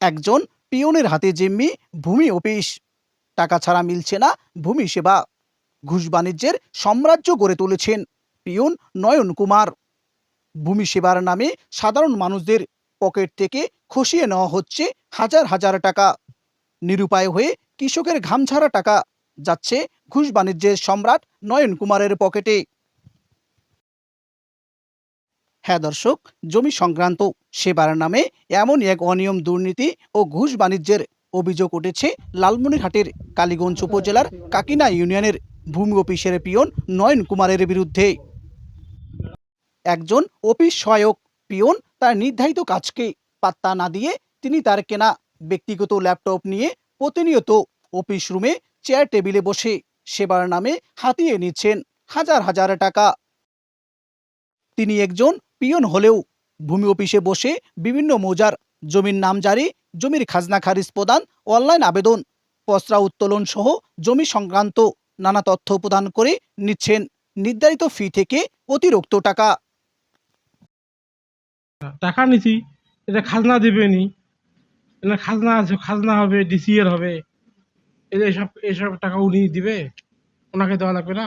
একজন পিয়নের হাতে জিম্মি ভূমি অফিস। টাকা ছাড়া মিলছে না ভূমি সেবা। ঘুষ বাণিজ্যের সাম্রাজ্য গড়ে তুলেছেন পিয়ন নয়ন কুমার। ভূমি সেবার নামে সাধারণ মানুষদের পকেট থেকে খসিয়ে নেওয়া হচ্ছে হাজার হাজার টাকা। নিরুপায় হয়ে কৃষকের ঘামছাড়া টাকা যাচ্ছে ঘুষ বাণিজ্যের সম্রাট নয়ন কুমারের পকেটে। হ্যাঁ দর্শক, জমি সংক্রান্ত সেবার নামে এমন এক অনিয়ম দুর্নীতি ও ঘুষ বাণিজ্যের অভিযোগ উঠেছে লালমনিরহাটের কালীগঞ্জ উপজেলার কাকিনা ইউনিয়নের ভূমি অফিসের পিয়ন নয়ন কুমারের বিরুদ্ধে। একজন অফিস সহায়ক পিয়ন তার নির্ধারিত কাজকে পাত্তা না দিয়ে তিনি তার কেনা ব্যক্তিগত ল্যাপটপ নিয়ে প্রতিনিয়ত অফিস রুমে, চেয়ার টেবিলে বসে সেবার নামে হাতিয়ে নিচ্ছেন হাজার হাজার টাকা। তিনি একজন পিয়ন হলেও ভূমি অফিসে বসে বিভিন্ন মৌজার জমির নাম জারি জমির খাজনা খারিজ প্রদান অনলাইন আবেদন পসরা উত্তোলন সহ জমি সংক্রান্ত নানা তথ্য প্রদান করে নিচ্ছেন। নির্ধারিত ফি থেকে অতিরিক্ত টাকা। টাকা নিছি এটা খাজনা দেবে নি। এটা খাজনা আছে খাজনা হবে ডিসিএর হবে। এই এইসব এইসব টাকা উনি দিবে? ওনাকে দেওয়া লাগবে না?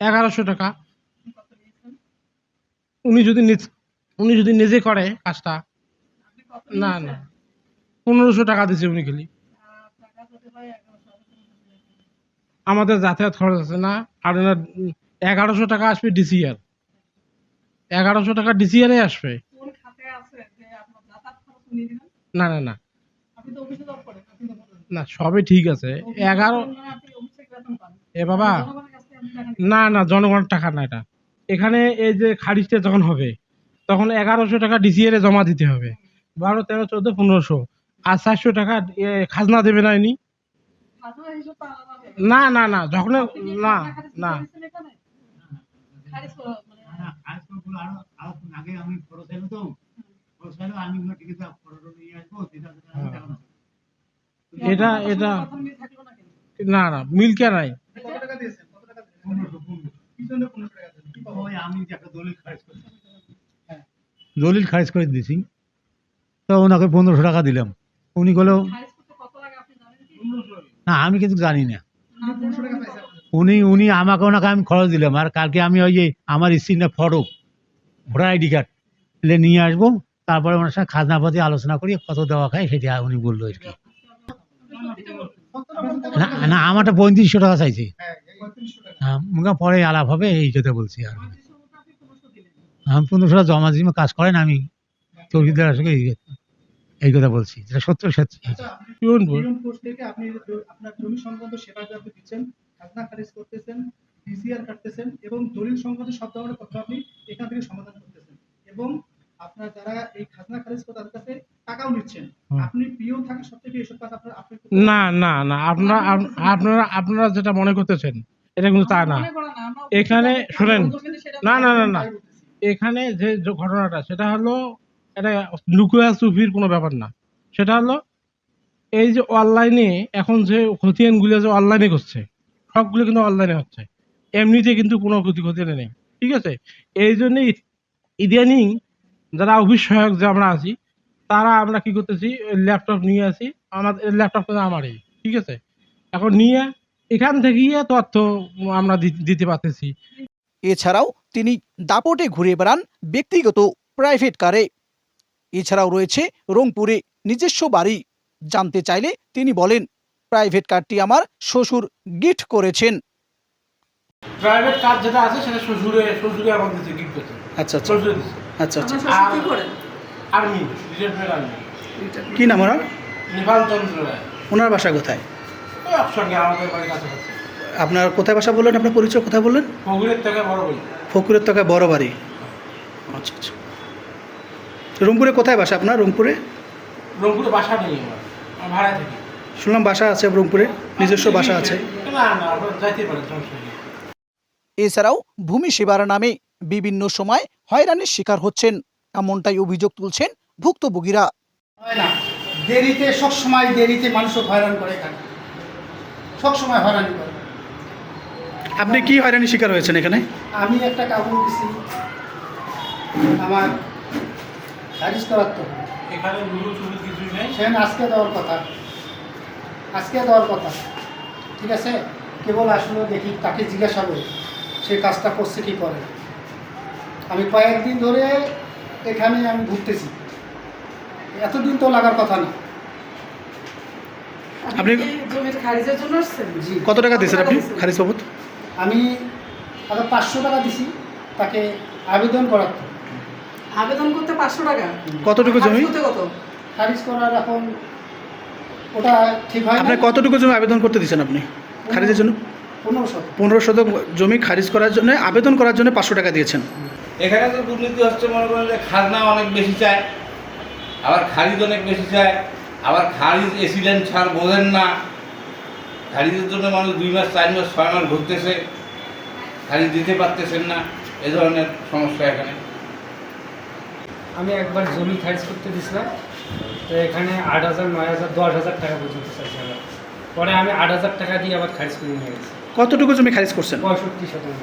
এগারোশো টাকা। উনি যদি উনি যদি নিজে করে কাজটা, না না পনেরোশো টাকা দিছে উনি খালি আমাদের যাতায়াত খরচ আছে না, আর এনার এগারোশো টাকা আসবে ডিসিআর এগারোশো টাকা ডিসিআরে আসবে? না না না। না, সবই ঠিক আছে এগারো। এ বাবা। না না, জনগণের টাকা না এটা এখানে এই যে খারিজটা যখন হবে তখন এগারোশো টাকা ডিসিআর এ জমা দিতে হবে। বারো তেরো চোদ্দ পনেরোশো। আর চারশো টাকা এ, খাজনা দেবে না ইনি? হবে। না। না না যখন না না। মানে। এটা এটা মিল না না না মিলকে নাই কত টাকা দিয়েছেন? কত টাকা দিয়েছেন? পনেরোশো, পনেরোশো। কি জন্য পনেরোশো টাকা দিয়েছেন? কি পাবো? ওই আমি যে একটা দলিল খারিজ হ্যাঁ। করে দিয়েছি তো ওনাকে পনেরোশো টাকা দিলাম। উনি বলল কত লাগে আপনি জানেন কি? না আমি কিন্তু জানি না। উনি উনি আমাকে ওনাকে আমি খরচ দিলাম। আর কালকে আমি ওই যে আমার স্ত্রীর না ফটো ভোটার আইডি কার্ড এলে নিয়ে আসব। তারপরে ওনার সঙ্গে খাজনাপাতি আলোচনা করি কত দেওয়া খায় সেটা উনি বলল আর কি। না না আমারটা পঁয়ত্রিশশো টাকা চাইছে। হ্যাঁ। হ্যাঁ, পরে আলাপ হবে এই কথা বলছি আর কি। পঁয়ত্রিশশোর মধ্যে আপনি পনেরোশো দিলেন। আমি পনেরোশো জমা দিয়ে কাজ করেন আমি। চৌকিদার সঙ্গে এই এই কথা বলছি যেটা সত্য সত্যি আপনি কি বলব ইউনিয়ন পোস্ট থেকে আপনি জ- আপনার জমি সংক্রান্ত সেবা দিচ্ছেন খাজনা খারিজ করতেছেন ডিসিআর কাটতেছেন এবং দলিল সংক্রান্ত সব ধরনের কথা আপনি এখান থেকে সমাধান করতেছেন। এবং আপনার যারা এই খাজনা খারিজ করে তাদের কাছে টাকাও নিচ্ছেন। আপনি পিও থাকা সত্ত্বেও এসব কাজ আপনার আপনি না না না আপনারা আপনারা আপনারা যেটা মনে করতেছেন এটা কিন্তু তা না। এখানে শোনেন, না, না, না, না। এখানে যে ঘটনাটা, সেটা হলো এটা লুকুয়া চুপির কোনো ব্যাপার না। সেটা হলো এই যে অনলাইনে এখন যে খতিয়ানগুলো যে অনলাইনে করছে সবগুলো কিন্তু অনলাইনে হচ্ছে। এমনিতে কিন্তু কোনো ক্ষতি খতিয়ানে নেই, ঠিক আছে? এই জন্যই ইদানিং যারা অফিস সহায়ক যে আমরা আছি, তারা আমরা কি করতেছি ল্যাপটপ নিয়ে আসি, আমাদের ল্যাপটপ কিন্তু আমারই, ঠিক আছে? এখন নিয়ে এখান থেকে তথ্য আমরা দিতে পারতেছি। এছাড়াও তিনি দাপটে ঘুরে বেড়ান ব্যক্তিগত প্রাইভেট কারে এছাড়াও রয়েছে রংপুরে নিজস্ব বাড়ি। জানতে চাইলে তিনি বলেন প্রাইভেট কারটি আমার শ্বশুর গিফট করেছেন। প্রাইভেট কাজ যেটা আছে সেটা শ্বশুরে শ্বশুরে আমার দিচ্ছে গিফট করছে আচ্ছা আচ্ছা। শ্বশুরে আচ্ছা আচ্ছা। কি করেন? আর্মি রিটায়ারমেন্ট আর্মি কি নাম ওনার? নেপাল চন্দ্র রায়। ওনার বাসা কোথায়? একসঙ্গে আমাদের বাড়ির কাছাকাছি। আপনার কোথায় বাসা বললেন? আপনার পরিচয় কোথায় বললেন? থেকে বড় ফকুরের তকায় বড় বাড়ি। আচ্ছা আচ্ছা। রংপুরে কোথায় বাসা আপনার রংপুরে? রংপুরে বাসা নেই আমার থাকি। শুনলাম বাসা আছে রংপুরে নিজস্ব বাসা আছে। না না আপনার যাইতে পারেন সমস্যা নেই। এছাড়াও ভূমি সেবার নামে বিভিন্ন সময় হয়রানির শিকার হচ্ছেন এমনটাই অভিযোগ তুলছেন ভুক্তভোগীরা। হয় না দেরিতে সব সময় দেরিতে মানুষও হয়রান করে এখানে সব সময় হয়রানি করে। আপনি কি হয়রানির শিকার হয়েছেন এখানে? আমি একটা কাপড় দিছি। আমার খারিজ করার তো। এখানে চুরি কিছুই নেই। সেখানে আজকে দেওয়ার কথা। আজকে দেওয়ার কথা। ঠিক আছে? কেবল আসলে দেখি তাকে জিজ্ঞাসা করি সে কাজটা করছে কি করে। আমি কয়েকদিন ধরে এখানে আমি ঘুরতেছি। এতদিন তো লাগার কথা না। আপনি কি জমির খারিজের জন্য আসছেন? জি কত টাকা দিয়েছেন আপনি খারিজ বাবদ? আমি আগে পাঁচশো টাকা দিছি তাকে আবেদন করার আবেদন করতে পাঁচশো টাকা? কতটুকু জমি? কত? খারিজ করার এখন ওটা ঠিক হয় আপনি কতটুকু জমি আবেদন করতে দিয়েছেন আপনি? খারিজের জন্য? পনেরো শত পনেরো শতক জমি খারিজ করার জন্য আবেদন করার জন্য পাঁচশো টাকা দিয়েছেন। এখানে তো দুর্নীতি হচ্ছে মনে করেন যে খাজনা অনেক বেশি চায় আবার খারিজ অনেক বেশি চায় আবার খারিজ এসিডেন্ট ছাড় বোঝেন না। খারিজের জন্য মানুষ দুই মাস চার মাস ছয় মাস ঘুরতেছে। খারিজ দিতে পারতেছেন না। এ ধরনের সমস্যা এখানে। আমি একবার জমি খারিজ করতে দিয়েছিলাম তো এখানে আট হাজার নয় হাজার দশ হাজার টাকা পর্যন্ত চাইছে আমার। পরে আমি আট হাজার টাকা দিয়ে আবার খারিজ করে নিয়ে গেছি। কতটুকু জমি খারিজ করছেন? পঁয়ষট্টি শতাংশ।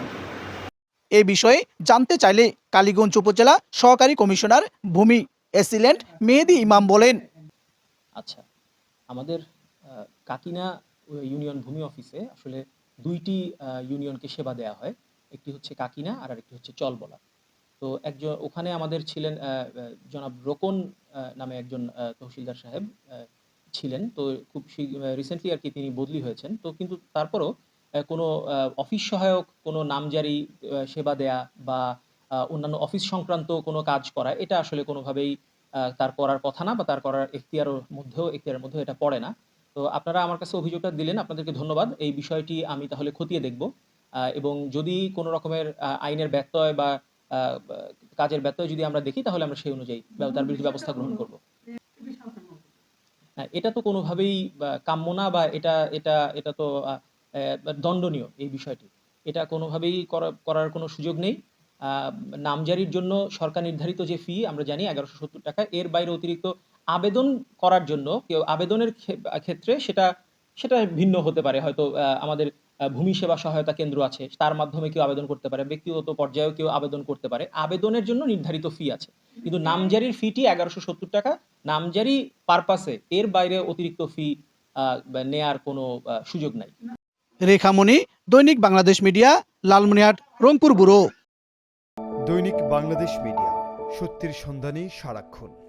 এ বিষয়ে জানতে চাইলে কালীগঞ্জ উপজেলা সহকারী কমিশনার ভূমি এসিলেন্ট মেহেদি ইমাম বলেন। আচ্ছা আমাদের কাকিনা ইউনিয়ন ভূমি অফিসে আসলে দুইটি ইউনিয়নকে সেবা দেওয়া হয়। একটি হচ্ছে কাকিনা আর আরেকটি হচ্ছে চলবলা তো একজন, ওখানে আমাদের ছিলেন জনাব রোকন নামে একজন তহসিলদার সাহেব ছিলেন। তো খুব রিসেন্টলি আর কি তিনি বদলি হয়েছেন। তো কিন্তু তারপরও কোনো অফিস সহায়ক, কোনো নামজারি সেবা দেয়া বা অন্যান্য অফিস সংক্রান্ত কোনো কাজ করা, এটা আসলে কোনোভাবেই তার করার কথা না বা তার করার এখতিয়ারের মধ্যেও এখতিয়ারের মধ্যেও এটা পড়ে না। তো আপনারা আমার কাছে অভিযোগটা দিলেন আপনাদেরকে ধন্যবাদ। এই বিষয়টি আমি তাহলে খতিয়ে দেখব। এবং যদি কোনো রকমের আইনের ব্যত্যয় বা কাজের ব্যত্যয় যদি আমরা দেখি তাহলে আমরা সেই অনুযায়ী তার বিরুদ্ধে ব্যবস্থা গ্রহণ করব। হ্যাঁ, এটা তো কোনোভাবেই কাম্য না বা এটা এটা এটা তো দণ্ডনীয় এই বিষয়টি। এটা কোনোভাবেই করা- করার কোনো সুযোগ নেই। নামজারির জন্য সরকার নির্ধারিত যে ফি আমরা জানি এগারোশো সত্তর টাকা এর বাইরে অতিরিক্ত আবেদন করার জন্য কেউ আবেদনের ক্ষেত্রে সেটা সেটা ভিন্ন হতে পারে। হয়তো আহ, আমাদের আহ, ভূমি সেবা সহায়তা কেন্দ্র আছে তার মাধ্যমে কেউ আবেদন করতে পারে ব্যক্তিগত পর্যায়েও কেউ আবেদন করতে পারে। আবেদনের জন্য নির্ধারিত ফি আছে। কিন্তু নামজারির ফিটি এগারোশো সত্তর টাকা নামজারি পারপাসে এর বাইরে অতিরিক্ত ফি নেয়ার কোনো আহ, সুযোগ নাই। Rekhamoni Dainik Bangladesh media Lalmonirhat Rangpur bureau. Dainik Bangladesh media সত্যের সন্ধানে সারাক্ষণ।